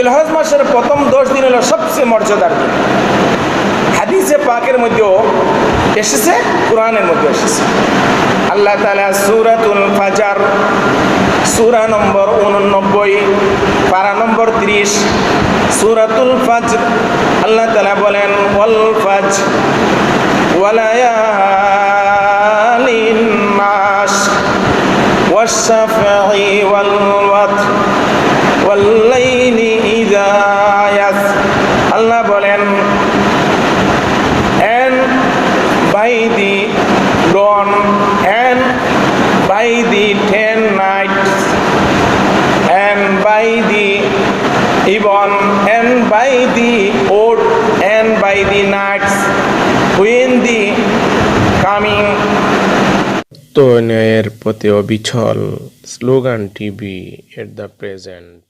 জিলহজ মাসের প্রথম দশ দিন হলো সবচেয়ে মর্যাদার দিন। হাদিসে পাকের মধ্যেও এসেছে, কোরআনের মধ্যে এসেছে। আল্লাহ তালা সুরাতুল ফাজার, সুরা নম্বর উননব্বই পারা নম্বর ত্রিশ, সুরাতুল ফাজ আল্লাহ তালা বলেন, ওয়াল ফাজ ওয়ালায়ালিন মাস ওয়াল ন্যায়ের পথে অবিচল slogan TV at the present.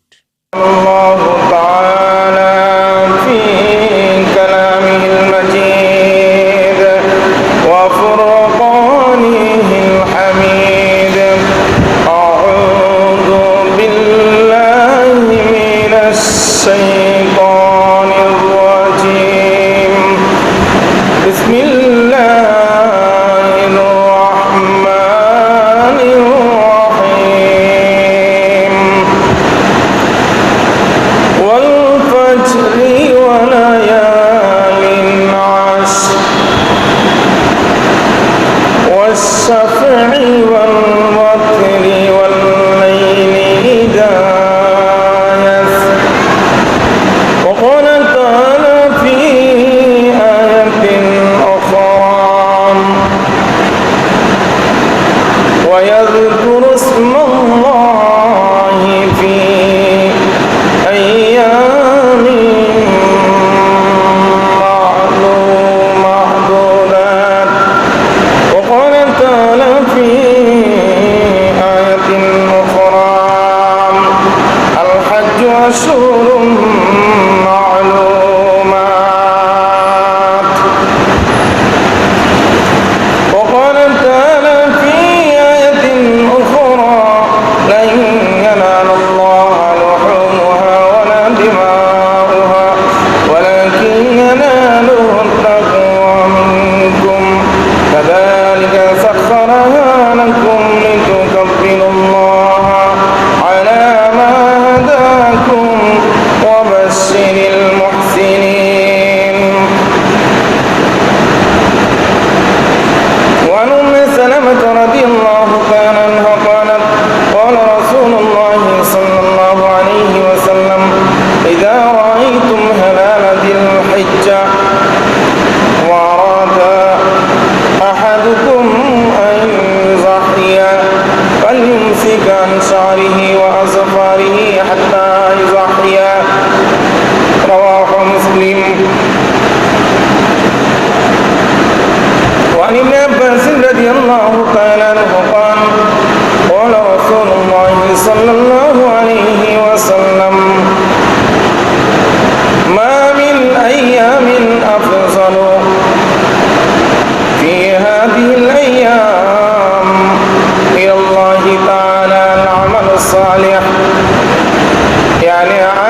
guns on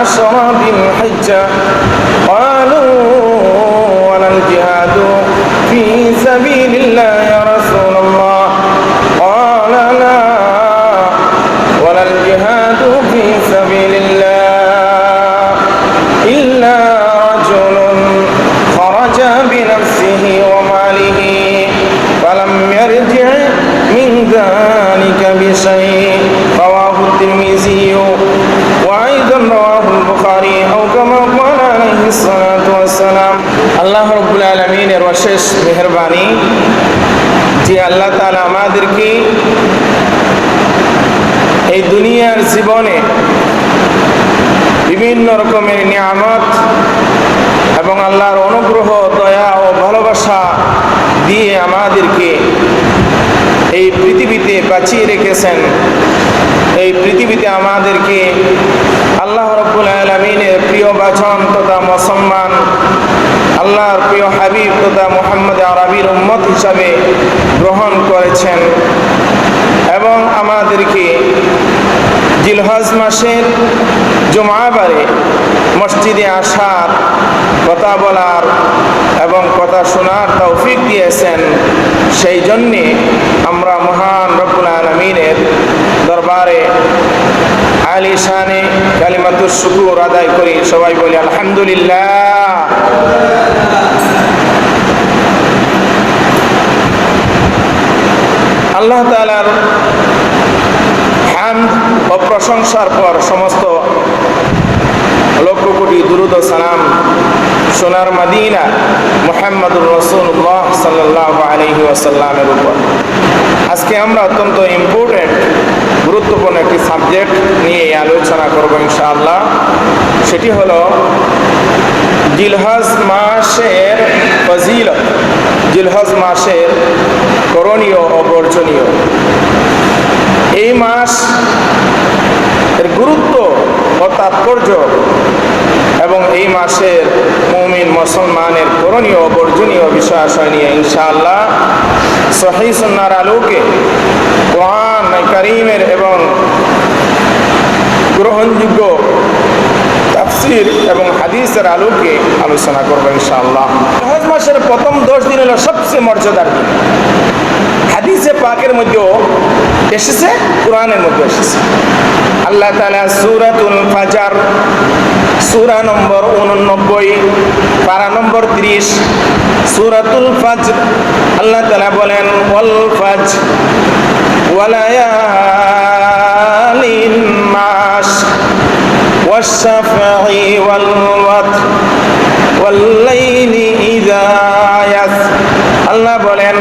عشر ذي الحجة রকমের নিয়ামত এবং আল্লাহর অনুগ্রহ, দয়া ও ভালোবাসা দিয়ে আমাদেরকে এই পৃথিবীতে বাঁচিয়ে রেখেছেন। এই পৃথিবীতে আমাদেরকে আল্লাহ রব্বুল আলমিনের প্রিয় বাচন তথা মুসলমান, আল্লাহর প্রিয় হাবিব তথা মোহাম্মদ আরবির উম্মত হিসাবে গ্রহণ করেছেন এবং আমাদেরকে জিলহজ মাসের জুমাবারে মসজিদে আসার কথা বলার এবং কথা শোনার তৌফিক দিয়েছেন। সেই জন্যে আমরা মহান রবুল আলমিনের দরবারে আলি শানে কালিমাতুর শুকুর আদায় করি। সবাই বলি আলহামদুলিল্লাহ। আল্লাহ তালার প্রশংসার পর সমস্ত লক্ষ কোটি দুরুদ সালাম সোনার মাদিনা মোহাম্মদুর রসুল্লাহ সাল্লাহ আলহি ওয়াসাল্লামের উপর। আজকে আমরা অত্যন্ত ইম্পর্টেন্ট গুরুত্বপূর্ণ একটি সাবজেক্ট নিয়ে আলোচনা করব ইনশাআল্লাহ। সেটি হলো জিলহজ মাসের ফজিলত। জিলহজ মাসের করণীয় ও বর্জনীয়। এই মাস এর গুরুত্ব ও তাৎপর্য এবং এই মাসের মুমিন মুসলমানের করণীয় বর্জনীয় বিষয়াশয় নিয়ে ইনশাআল্লাহ সহি সুন্নার আলোকে কোরআন করিমের এবং গ্রহণযোগ্য তাফসির এবং হাদিসের আলোকে আলোচনা করব ইনশাআল্লাহ। হজ মাসের প্রথম দশ দিন হলো সবচেয়ে মর্যাদার দিন। হাদিসে পাকের মধ্যেও এসেছে? কোরআনের মধ্যে এসেছে। আল্লাহ তালা সুরাতুল ফাজার, সুরা নম্বর উননব্বই পারা নম্বর ত্রিশ, সুরাতুল ফাজ আল্লাহ তালা বলেন, ওয়াল ফাজ ওয়ালায়ালিন মাস ওয়াল ওয়াত ওয়াল্লাইলি ইযা আল্লাহ বলেন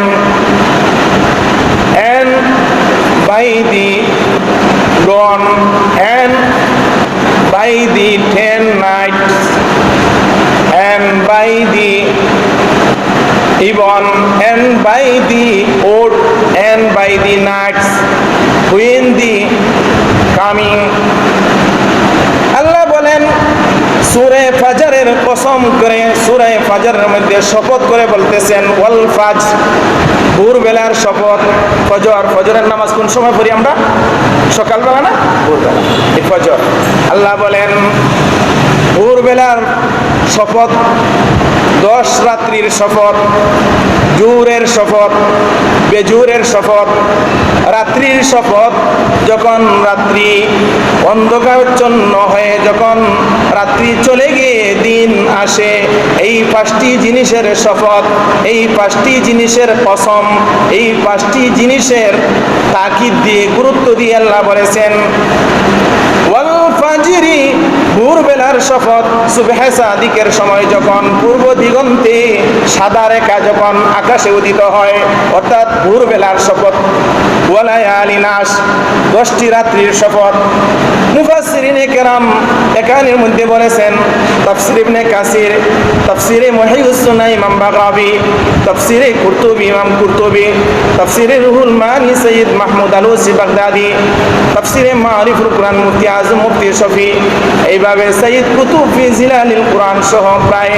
ফাজারের মধ্যে শপথ করে বলতেছেন, ওয়াল ফাজ, ভোরবেলার শপথ, ফজর, ফজরের নামাজ কোন সময় পড়ি আমরা? সকালবেলা না? ভোরবেলা। এই ফজর। আল্লাহ বলেন ভোরবেলার শপথ, দশ রাত্রির শপথ, জুরের শপথ, বেজুরের শপথ। রাত্রির শপথ যখন রাত্রি অন্ধকারচ্ছন্ন হয়ে যখন রাত্রি চলে গিয়ে দিন আসে, এই পাঁচটি জিনিসের শপথ, এই পাঁচটি জিনিসের কসম এই পাঁচটি জিনিসের তাকিদ দিয়ে, গুরুত্ব দিয়ে আল্লাহ বলেছেন ফাজিরি ভোরবেলার শপথ সুবেহ সাদিকের সময় যখন পূর্ব দিগন্তে সাদা রেখা যখন আকাশে উদিত হয়, অর্থাৎ ভোরবেলার শপথ, ওয়ালায়ালি নাস দশটি রাত্রির শপথ। মুফাসসিরিনে কেরাম একানের মধ্যে বলেছেন, তাফসির ইবনে কাসির, তাফসিরে মহিউসুনা ইমাম বাগাবি তাফসিরে কুরতুবি ইমাম কুরতুবি, তাফসিরে Ruhul Maani Syed Mahmud Alusi Baghdadi, তাফসিরে মারিফুল কোরআন মুফতি আজম মুফতি শফি। এইভাবে সৈয়দ কুতুব ফি জিলালিল কোরআন সহ প্রায়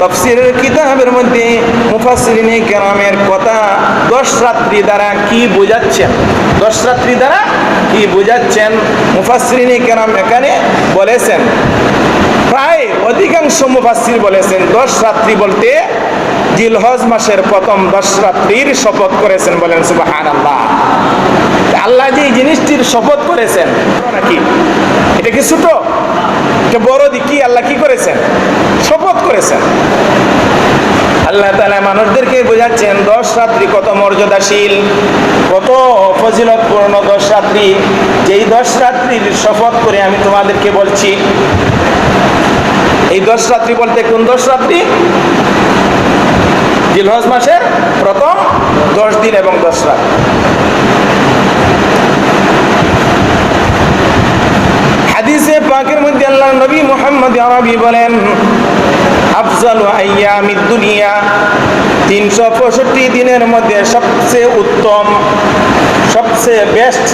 তাফসিরের কিতাবের মধ্যে মুফাসসিরিনে কেরামের কথা দশ রাত্রি দ্বারা কি বোঝাচ্ছেন? দশ রাত্রি দ্বারা কি বোঝাচ্ছেন? মুফাসসিরিনে কেরাম এখানে বলেছেন। প্রায় অধিকাংশ মুফাসসির বলেছেন দশ রাত্রি বলতে জিলহজ মাসের প্রথম দশ রাত্রির শপথ করেছেন বলেন সুবাহান আল্লাহ আল্লাহ যে জিনিসটির শপথ করেছেন নাকি এটা কি ছোট? এটা বড় দিক কি? আল্লাহ কি করেছেন? শপথ করেছেন। আল্লাহ তালা মানুষদেরকে বোঝাচ্ছেন, দশ রাত্রি কত মর্যাদাশীল, কত ফজিলতপূর্ণ দশ রাত্রি। যেই দশ রাত্রির শপথ করে আমি তোমাদেরকে বলছি, এই দশ রাত্রি বলতে কোন দশ রাত্রি? জিলহজ মাসের প্রথম দশ দিন এবং দশ রাত। হাদিসে পাকের মধ্যে আল্লাহ নবী মোহাম্মদ আরবি বলেন, আফজাল আয়ামি দুনিয়া, তিনশো পঁয়ষট্টি দিনের মধ্যে সবচেয়ে উত্তম, সবচেয়ে বেস্ট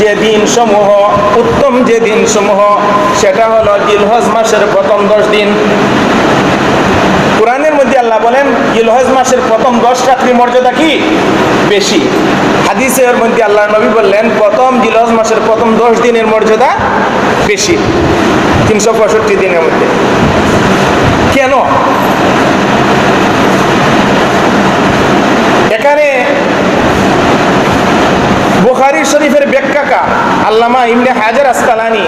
যে দিন সমূহ উত্তম যে দিন সমূহ সেটা হলো জিলহজ মাসের প্রথম দশ দিন। কোরআনের মধ্যে আল্লাহ বলেন জিলহজ মাসের প্রথম দশ রাত্রি মর্যাদা কি? বেশি। হাদিসের মধ্যে আল্লাহ নবী বললেন, প্রথম জিলহজ মাসের প্রথম দশ দিনের মর্যাদা বেশি, তিনশো পঁয়ষট্টি দিনের মধ্যে। কেন? এখানে বুখারি শরীফের ব্যাখ্যাকা আল্লামা ইমনে হাজার আসকালানি,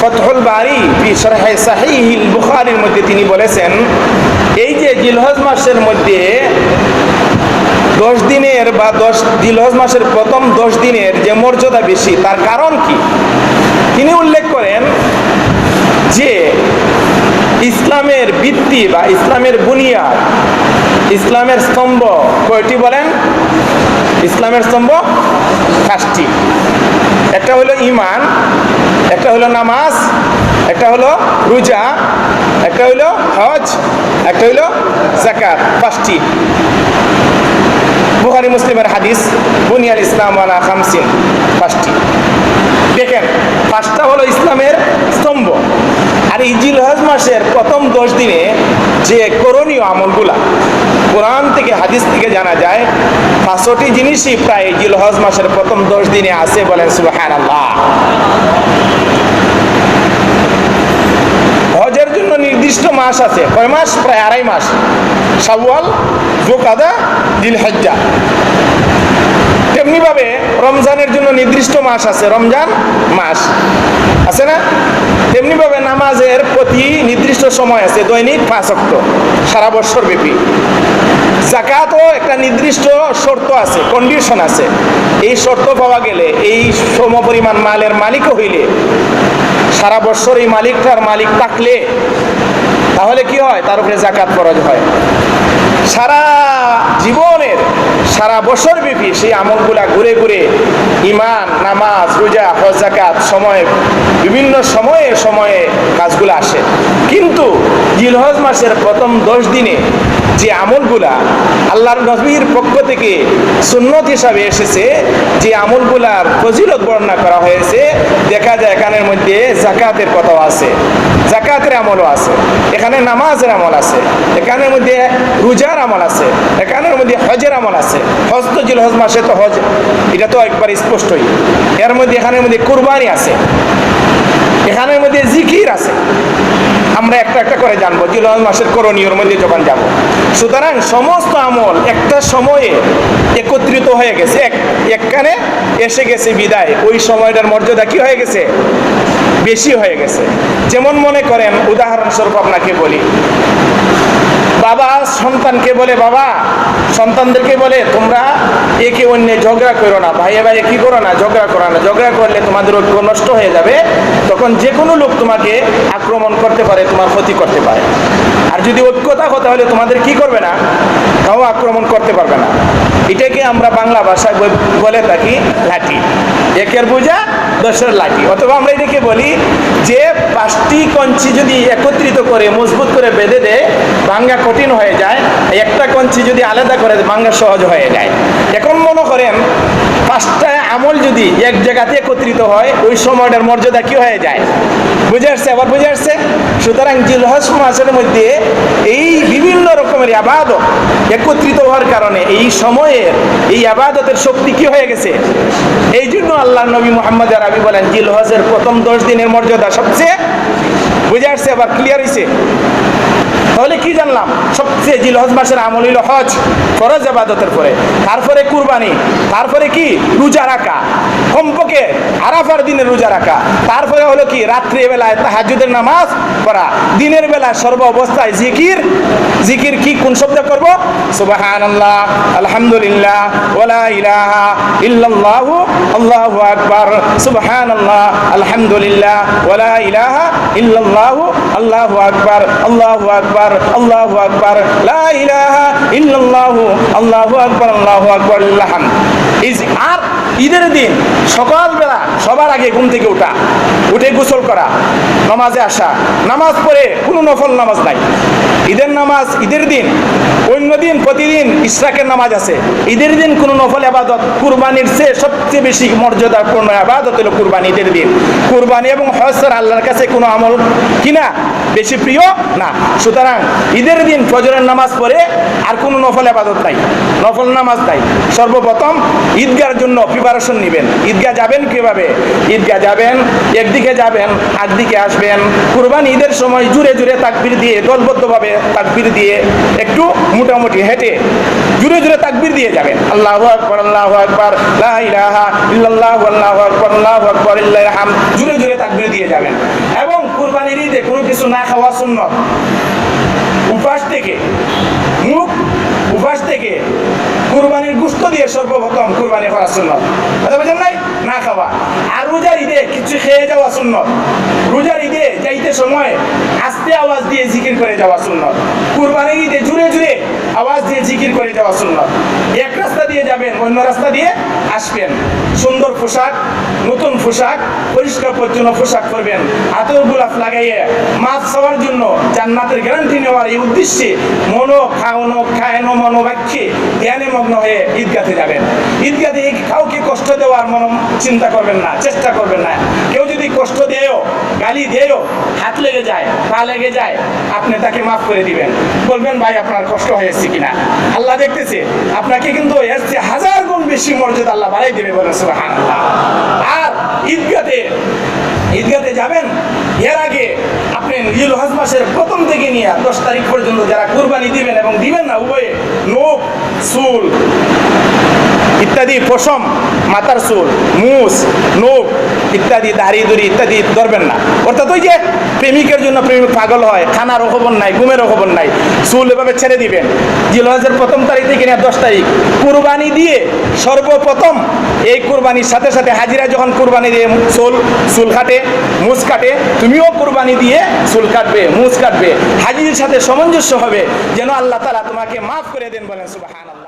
ফতহুল বারি, ফি শরহে সাহিহিল বুখারির মধ্যে তিনি বলেছেন জিলহজ মাসের মধ্যে দশ দিনের বা দশ জিলহজ মাসের প্রথম দশ দিনের যে মর্যাদা বেশি, তার কারণ কি? তিনি উল্লেখ করেন যে ইসলামের ভিত্তি বা ইসলামের বুনিয়াদ, ইসলামের স্তম্ভ কয়টি বলেন? ইসলামের স্তম্ভ পাঁচটি। একটা হলো ইমান একটা হলো নামাজ, একটা হলো রোজা, একটা হলো হজ, একটা হলো জাকাত পাঁচটি। বুখারি মুসলিমের হাদিস, বুনিয়াল ইসলাম আলা খামসিন, পাঁচটি। দেখেন, পাঁচটা হলো ইসলামের স্তম্ভ। আর এই জিলহজ মাসের প্রথম দশ দিনে যে করণীয় আমলগুলা কোরআন থেকে হাদিস থেকে জানা যায়, পাঁচটি জিনিসই প্রায় জিলহজ মাসের প্রথম দশ দিনে আছে বলেন সুবাহান আল্লাহ হজের জন্য নির্দিষ্ট মাস আছে, কয় মাস? প্রায় আড়াই মাস। শাওয়াল, জোকাদা, জিলহজ্জা। তেমনিভাবে রমজানের জন্য নির্দিষ্ট মাস আছে, রমজান মাস। আছে না? তেমনিভাবে নামাজের প্রতি নির্দিষ্ট সময় আছে, দৈনিক পাঁচ অক্ট সারা বছর ব্যাপী। জাকাতও একটা নির্দিষ্ট শর্ত আছে কন্ডিশন আছে। এই শর্ত পাওয়া গেলে, এই সম পরিমাণ মালের মালিকও হইলে, সারা বছর এই মালিকটার মালিক থাকলে, তাহলে কি হয়? তার উপরে জাকাত ফরজ হয়। সারা জীবনের সারা বছর ব্যাপী সেই আমলগুলা ঘুরে ঘুরে ইমান নামাজ, রোজা, হজ জাকাত সময়ে, বিভিন্ন সময়ে সময়ে কাজগুলো আসে। কিন্তু জিলহজ মাসের প্রথম দশ দিনে যে আমলগুলা আল্লাহর নবীর পক্ষ থেকে সুন্নত হিসাবে এসেছে, যে আমলগুলার ফজিলত বর্ণনা করা হয়েছে, দেখা যায় এখানের মধ্যে জাকাতের কথাও আছে জাকাতের আমলও আছে, এখানে নামাজের আমল আছে, এখানের মধ্যে রোজার আমল আছে, এখানের মধ্যে হজের আমল আছে হজ তো জিল হজ মাসে তো হজ, এটা তো একবার স্পষ্টই। এর মধ্যে এখানের মধ্যে কুরবানি আছে, এখানের মধ্যে জিকির আছে। আমরা একটা একটা করে জানব জিলহজ মাসের করণীয়র মধ্যে যখন যাব। সুতরাং সমস্ত আমল একটা সময়ে একত্রিত হয়ে গেছে, এক, একখানে এসে গেছে বিদায়, ওই সময়টার মর্যাদা কি হয়ে গেছে? বেশি হয়ে গেছে। যেমন মনে করেন, উদাহরণস্বরূপ আপনাকে বলি বাবা সন্তানকে বলে, বাবা, সন্তানদেরকে বলে, তোমরা একে অন্যে ঝগড়া করো না। ভাইয়ে ভাইয়ে কি করো না? ঝগড়া করো না। ঝগড়া করলে তোমাদের ঐক্য নষ্ট হয়ে যাবে। তখন যে কোনো লোক তোমাকে আক্রমণ করতে পারে, তোমার ক্ষতি করতে পারে। আর যদি ঐক্য থাকো, তাহলে তোমাদের কি করবে না? তাও আক্রমণ করতে পারবে না। এটাকে আমরা বাংলা ভাষায় বলে থাকি লাঠি। একের বোঝা দশের লাঠি। অথবা আমরা এদিকে বলি যে পাঁচটি কঞ্চি যদি একত্রিত করে, মজবুত করে বেঁধে দেয়, ভাঙ্গা কঠিন হয়ে যায়। একটা কঞ্চি যদি আলাদা করে, ভাঙ্গা সহজ হয়ে যায়। এখন মনে করেন পাঁচটা আমল যদি এক জায়গাতে একত্রিত হয়, ওই সময়টার মর্যাদা কি হয়ে যায়? বুঝে আসছে? আবার বুঝে আসছে? সুতরাং জিলহজ মাসের মধ্যে এই বিভিন্ন রকমের আবাদত একত্রিত হওয়ার কারণে এই সময়ের এই আবাদতের শক্তি কি হয়ে গেছে? এই জন্য আল্লাহ নবী মোহাম্মদ আরবি বলেন জিলহজের প্রথম দশ দিনের মর্যাদা সবচেয়ে বুঝে আসছে? আবার ক্লিয়ার হয়েছে তাহলে কি জানলাম? সবচেয়ে জিলহজ মাসের আমল হইল হজ, ফরজ আবাদতের পরে। তারপরে কুরবানি, তারপরে কি? রোজা রাখা। কমপক্ষে আরাফার দিনে রোজা রাখা। তারপরে হলো কি? রাত্রি বেলায় তাহাজুদের নামাজ পড়া। দিনের বেলা সর্ব অবস্থায় জিকির। জিকির কি? কোন শব্দ করব? সুবাহান আল্লাহ আলহামদুলিল্লাহ ওলা ইলাহা ইল্লাল্লাহু, আল্লাহু আকবার সুবহান আল্লাহ আলহামদুলিল্লাহ ওলা ইলাহা ইল্লাল্লাহু, আল্লাহু আকবার আল্লাহু আকবার আল্লাহু আকবার, লা ইলাহা ইল্লাল্লাহু, আল্লাহু আকবার আল্লাহু আকবার যে- আর ঈদের দিন সকালবেলা সবার আগে ঘুম থেকে ওঠা উঠে গোসল করা, নামাজে আসা। নামাজ পড়ে কোনো নফল নামাজ নাই। ঈদের নামাজ ঈদের দিন, অন্য দিন, প্রতিদিন ইশরাকের নামাজ আছে। ঈদের দিন কোনো নফল আবাদত, কুরবানির চেয়ে সবচেয়ে বেশি মর্যাদাপূর্ণ আবাদত হলো কুরবানি ঈদের দিন। কুরবানি এবং হজের আল্লাহর কাছে কোনো আমল কিনা বেশি প্রিয়? না। সুতরাং ঈদের দিন ফজরের নামাজ পড়ে আর কোনো নফল আবাদত নাই। নফল নামাজ নাই। সর্বপ্রথম ঈদগার জন্য প্রিপারেশন নেবেন। ঈদগাহ যাবেন কীভাবে? ঈদগাহ যাবেন, একদিকে যাবেন একদিকে আসবেন। কুরবানি ঈদের সময় জুড়ে জুড়ে তাকবির দিয়ে, দলবদ্ধভাবে তাকবির দিয়ে একটু মোটামুটি হেঁটে জুড়ে জুড়ে তাকবির দিয়ে যাবেন। আল্লাহ আকবার, আল্লাহু আকবার ইলাহা ইল্লাল্লাহু, আল্লাহু আকবার আল্লাহু আকবার জুড়ে জুড়ে তাকবির দিয়ে যাবেন। এবং কুরবানির ঈদে কোনো কিছু না খাওয়া সুন্নত। কুরবানি করা সুন্নত। কথা বুঝেন নাই? না খাওয়া। আর রোজার ঈদে কিছু খেয়ে যাওয়া সুন্নত। রোজার ঈদে যাইতে সময় আস্তে আওয়াজ দিয়ে জিকির করে যাওয়া সুন্নত। কুরবানির ঈদে জুড়ে জুড়ে আওয়াজ দিয়ে জিকির করে যাওয়া সুন্নত। এক রাস্তা দিয়ে যাবেন, অন্য রাস্তা দিয়ে আসবেন। সুন্দর পোশাক, নতুন পোশাক, পরিষ্কার পরিচ্ছন্ন পোশাক করবেন আতর গোলাপ লাগাইয়ে মাছ খাওয়ার জন্য জান্নাতের গ্যারান্টি নেওয়ার এই উদ্দেশ্যে মনো খাওয়ানো খায়ানো মনোবাক্যে জ্ঞানে মগ্ন হয়ে ঈদগাতে যাবেন। ঈদগাতে কাউকে কষ্ট দেওয়ার মন চিন্তা করবেন না, চেষ্টা করবেন না। কেউ যদি কষ্ট দেয়ও, গালি দেয়ও, হাত লেগে যায়, পা লেগে যায়, আপনি তাকে মাফ করে দিবেন। বলবেন, ভাই, আপনার কষ্ট হয়েছে কিনা? আল্লাহ দেখতেছে, আপনাকে কিন্তু চেয়ে হাজার গুণ বেশি মর্যাদা আল্লাহ বাড়াই দেবে বলে সুবহানাল্লাহ। আর ঈদগাতে ঈদগাতে যাবেন, এর আগে আপনি নীল হজ মাসের প্রথম থেকে নিয়ে দশ তারিখ পর্যন্ত যারা কুরবানি দিবেন এবং দিবেন না উভয়ে নোখ চুল। ইত্যাদি পশম মাথার চুল মুস নোখ ইত্যাদি, দাড়ি দুড়ি ইত্যাদি ধরবেন না। অর্থাৎ ওই যে প্রেমিকের জন্য প্রেমিক পাগল হয় খানারও খবর নাই ঘুমেরও খবর নাই, চুল এভাবে ছেড়ে দিবেন। জিলহজের প্রথম তারিখ থেকে নিয়ে দশ তারিখ। কুরবানি দিয়ে সর্বপ্রথম এই কুরবানির সাথে সাথে হাজিরা যখন কুরবানি দিয়ে চুল চুল কাটে, মুছ কাটে, তুমিও কুরবানি দিয়ে চুল কাটবে, মুছ কাটবে। হাজির সাথে সামঞ্জস্য হবে যেন আল্লাহ তালা তোমাকে মাফ করে দেন বলেন সুবাহ